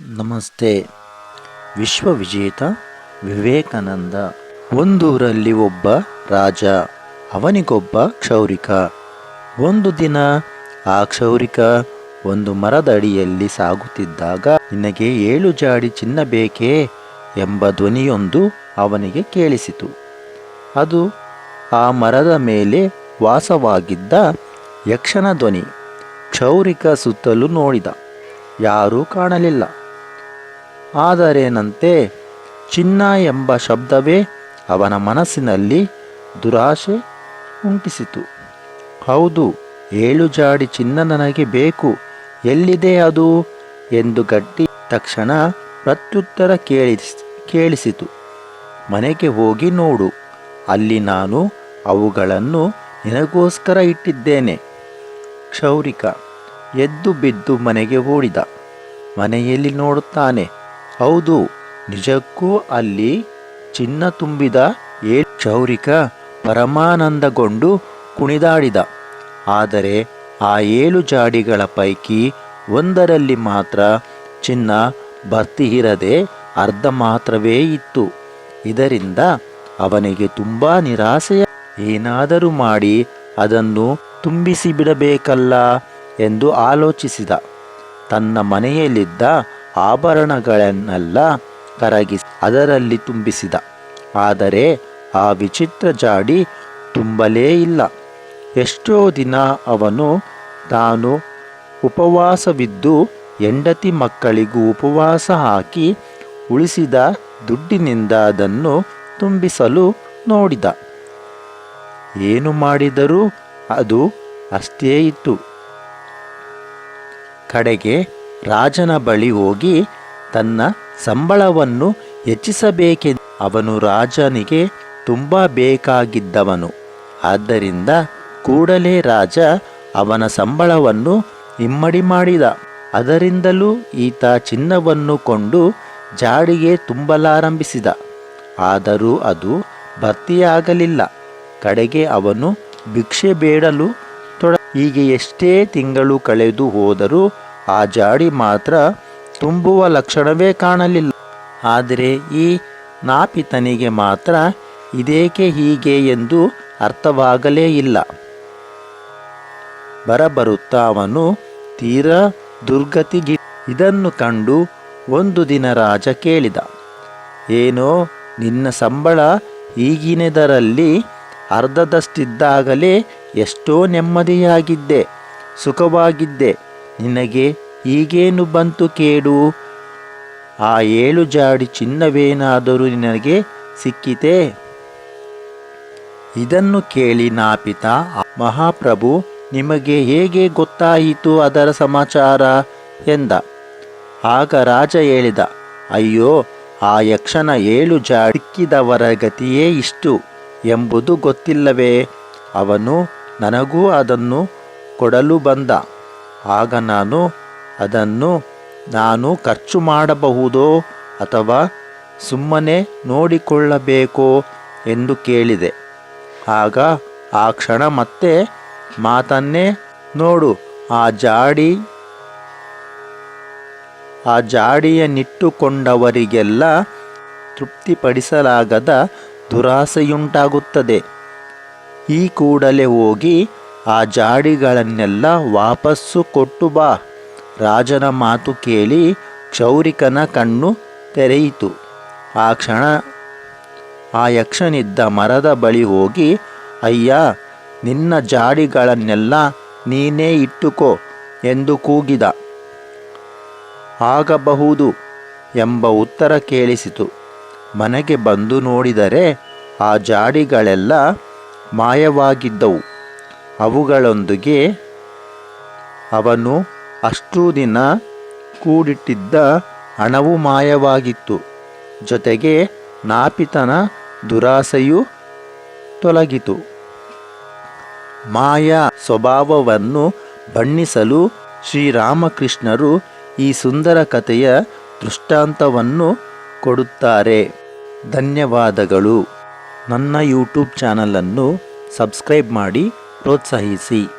ನಮಸ್ತೆ. ವಿಶ್ವವಿಜೇತ ವಿವೇಕಾನಂದ. ಒಂದೂರಲ್ಲಿ ಒಬ್ಬ ರಾಜ, ಅವನಿಗೊಬ್ಬ ಕ್ಷೌರಿಕ. ಒಂದು ದಿನ ಆ ಕ್ಷೌರಿಕ ಒಂದು ಮರದ ಅಡಿಯಲ್ಲಿ ಸಾಗುತ್ತಿದ್ದಾಗ, ನಿನಗೆ ಏಳು ಜಾಡಿ ಚಿನ್ನ ಬೇಕೇ ಎಂಬ ಧ್ವನಿಯೊಂದು ಅವನಿಗೆ ಕೇಳಿಸಿತು. ಅದು ಆ ಮರದ ಮೇಲೆ ವಾಸವಾಗಿದ್ದ ಯಕ್ಷನ ಧ್ವನಿ. ಕ್ಷೌರಿಕ ಸುತ್ತಲೂ ನೋಡಿದ. ಯಾರೂ ಕಾಣಲಿಲ್ಲ. ಆದರೇನಂತೆ? ಚಿನ್ನ ಎಂಬ ಶಬ್ದವೇ ಅವನ ಮನಸ್ಸಿನಲ್ಲಿ ದುರಾಶೆ ಉಂಟಿಸಿತು. ಹೌದು, ಏಳು ಜಾಡಿ ಚಿನ್ನ ನನಗೆ ಬೇಕು, ಎಲ್ಲಿದೆ ಅದು? ಎಂದು ಗಟ್ಟಿ ತಕ್ಷಣ ಪ್ರತ್ಯುತ್ತರ ಕೇಳಿಸ್, ಕೇಳಿಸಿತು. ಮನೆಗೆ ಹೋಗಿ ನೋಡು, ಅಲ್ಲಿ ನಾನು ಅವುಗಳನ್ನು ನಿನಗೋಸ್ಕರ ಇಟ್ಟಿದ್ದೇನೆ. ಕ್ಷೌರಿಕ ಎದ್ದು ಬಿದ್ದು ಮನೆಗೆ ಓಡಿದ. ಮನೆಯಲ್ಲಿ ನೋಡುತ್ತಾನೆ. ಹೌದು, ನಿಜಕ್ಕೂ ಅಲ್ಲಿ ಚಿನ್ನ ತುಂಬಿದ ಏ ಕ್ಷೌರಿಕ ಪರಮಾನಂದಗೊಂಡು ಕುಣಿದಾಡಿದ. ಆದರೆ ಆ ಏಳು ಜಾಡಿಗಳ ಪೈಕಿ ಒಂದರಲ್ಲಿ ಮಾತ್ರ ಚಿನ್ನ ಭರ್ತಿ ಇರದೆ ಅರ್ಧ ಮಾತ್ರವೇ ಇತ್ತು. ಇದರಿಂದ ಅವನಿಗೆ ತುಂಬ ನಿರಾಸೆಯ ಏನಾದರೂ ಮಾಡಿ ಅದನ್ನು ತುಂಬಿಸಿ ಬಿಡಬೇಕಲ್ಲ ಎಂದು ಆಲೋಚಿಸಿದ. ತನ್ನ ಮನೆಯಲ್ಲಿದ್ದ ಆಭರಣಗಳನ್ನೆಲ್ಲ ಕರಗಿಸಿ ಅದರಲ್ಲಿ ತುಂಬಿಸಿದ. ಆದರೆ ಆ ವಿಚಿತ್ರ ಜಾಡಿ ತುಂಬಲೇ ಇಲ್ಲ. ಎಷ್ಟೋ ದಿನ ಅವನು ತಾನು ಉಪವಾಸವಿದ್ದು ಹೆಂಡತಿ ಮಕ್ಕಳಿಗೂ ಉಪವಾಸ ಹಾಕಿ ಉಳಿಸಿದ ದುಡ್ಡಿನಿಂದ ಅದನ್ನು ತುಂಬಿಸಲು ನೋಡಿದ. ಏನು ಮಾಡಿದರೂ ಅದು ಅಷ್ಟೇ ಇತ್ತು. ಕಡೆಗೆ ರಾಜನ ಬಳಿ ಹೋಗಿ ತನ್ನ ಸಂಬಳವನ್ನು ಹೆಚ್ಚಿಸಬೇಕೆಂದು ಅವನು ರಾಜನಿಗೆ ತುಂಬ ಬೇಕಾಗಿದ್ದವನು. ಆದ್ದರಿಂದ ಕೂಡಲೇ ರಾಜ ಅವನ ಸಂಬಳವನ್ನು ಇಮ್ಮಡಿ ಮಾಡಿದ. ಅದರಿಂದಲೂ ಈತ ಚಿನ್ನವನ್ನು ಕೊಂಡು ಜಾಡಿಗೆ ತುಂಬಲಾರಂಭಿಸಿದ. ಆದರೂ ಅದು ಭರ್ತಿಯಾಗಲಿಲ್ಲ. ಕಡೆಗೆ ಅವನು ಭಿಕ್ಷೆ ಬೇಡಲು ತೊಡ ಹೀಗೆ ಎಷ್ಟೇ ತಿಂಗಳು ಕಳೆದು ಹೋದರೂ ಆ ಜಾಡಿ ಮಾತ್ರ ತುಂಬುವ ಲಕ್ಷಣವೇ ಕಾಣಲಿಲ್ಲ. ಆದರೆ ಈ ನಾಪಿತನಿಗೆ ಮಾತ್ರ ಇದೇಕೆ ಹೀಗೆ ಎಂದು ಅರ್ಥವಾಗಲೇ ಇಲ್ಲ. ಬರಬರುತ್ತಾ ಅವನು ತೀರಾ ದುರ್ಗತಿಗಿ ಇದನ್ನು ಕಂಡು ಒಂದು ದಿನ ರಾಜ ಕೇಳಿದ, ಏನೋ, ನಿನ್ನ ಸಂಬಳ ಈಗಿನದರಲ್ಲಿ ಅರ್ಧದಷ್ಟಿದ್ದಾಗಲೇ ಎಷ್ಟೋ ನೆಮ್ಮದಿಯಾಗಿದ್ದೆ, ಸುಖವಾಗಿದ್ದೆ. ನಿನಗೆ ಈಗೇನು ಬಂತು ಕೇಡು? ಆ ಏಳು ಜಾಡಿ ಚಿನ್ನವೇನಾದರೂ ನಿನಗೆ ಸಿಕ್ಕಿತೆ? ಇದನ್ನು ಕೇಳಿ ನಾಪಿತ ಮಹಾಪ್ರಭು, ನಿಮಗೆ ಹೇಗೆ ಗೊತ್ತಾಯಿತು ಅದರ ಸಮಾಚಾರ? ಎಂದ. ಆಗ ರಾಜ ಹೇಳಿದ, ಅಯ್ಯೋ, ಆ ಯಕ್ಷನ ಏಳು ಜಾಡಿಕ್ಕಿದವರ ಗತಿಯೇ ಇಷ್ಟು ಎಂಬುದು ಗೊತ್ತಿಲ್ಲವೇ? ಅವನು ನನಗೂ ಅದನ್ನು ಕೊಡಲು ಬಂದ. ಆಗ ನಾನು ಅದನ್ನು ನಾನು ಖರ್ಚು ಮಾಡಬಹುದೋ ಅಥವಾ ಸುಮ್ಮನೆ ನೋಡಿಕೊಳ್ಳಬೇಕೋ ಎಂದು ಕೇಳಿದೆ. ಆಗ ಆ ಕ್ಷಣ ಮತ್ತೆ ಮಾತನ್ನೇ ನೋಡು, ಆ ಜಾಡಿ, ಆ ಜಾಡಿಯನ್ನಿಟ್ಟುಕೊಂಡವರಿಗೆಲ್ಲ ತೃಪ್ತಿಪಡಿಸಲಾಗದ ದುರಾಸೆಯುಂಟಾಗುತ್ತದೆ. ಈ ಕೂಡಲೇ ಹೋಗಿ ಆ ಜಾಡಿಗಳನ್ನೆಲ್ಲ ವಾಪಸ್ಸು ಕೊಟ್ಟು ಬಾ. ರಾಜನ ಮಾತು ಕೇಳಿ ಕ್ಷೌರಿಕನ ಕಣ್ಣು ತೆರೆಯಿತು. ಆ ಕ್ಷಣ ಆ ಯಕ್ಷನಿದ್ದ ಮರದ ಬಳಿ ಹೋಗಿ, ಅಯ್ಯ, ನಿನ್ನ ಜಾಡಿಗಳನ್ನೆಲ್ಲ ನೀನೇ ಇಟ್ಟುಕೋ ಎಂದು ಕೂಗಿದ. ಆಗಬಹುದು ಎಂಬ ಉತ್ತರ ಕೇಳಿಸಿತು. ಮನೆಗೆ ಬಂದು ನೋಡಿದರೆ ಆ ಜಾಡಿಗಳೆಲ್ಲ ಮಾಯವಾಗಿದ್ದವು. ಅವುಗಳೊಂದಿಗೆ ಅವನು ಅಷ್ಟು ದಿನ ಕೂಡಿಟ್ಟಿದ್ದ ಹಣವು ಮಾಯವಾಗಿತ್ತು. ಜೊತೆಗೆ ನಾಪಿತನ ದುರಾಸೆಯು ತೊಲಗಿತು. ಮಾಯಾ ಸ್ವಭಾವವನ್ನು ಬಣ್ಣಿಸಲು ಶ್ರೀರಾಮಕೃಷ್ಣರು ಈ ಸುಂದರ ಕಥೆಯ ದೃಷ್ಟಾಂತವನ್ನು ಕೊಡುತ್ತಾರೆ. ಧನ್ಯವಾದಗಳು. ನನ್ನ ಯೂಟ್ಯೂಬ್ ಚಾನಲನ್ನು ಸಬ್ಸ್ಕ್ರೈಬ್ ಮಾಡಿ પ્રોત્સાહી છીએ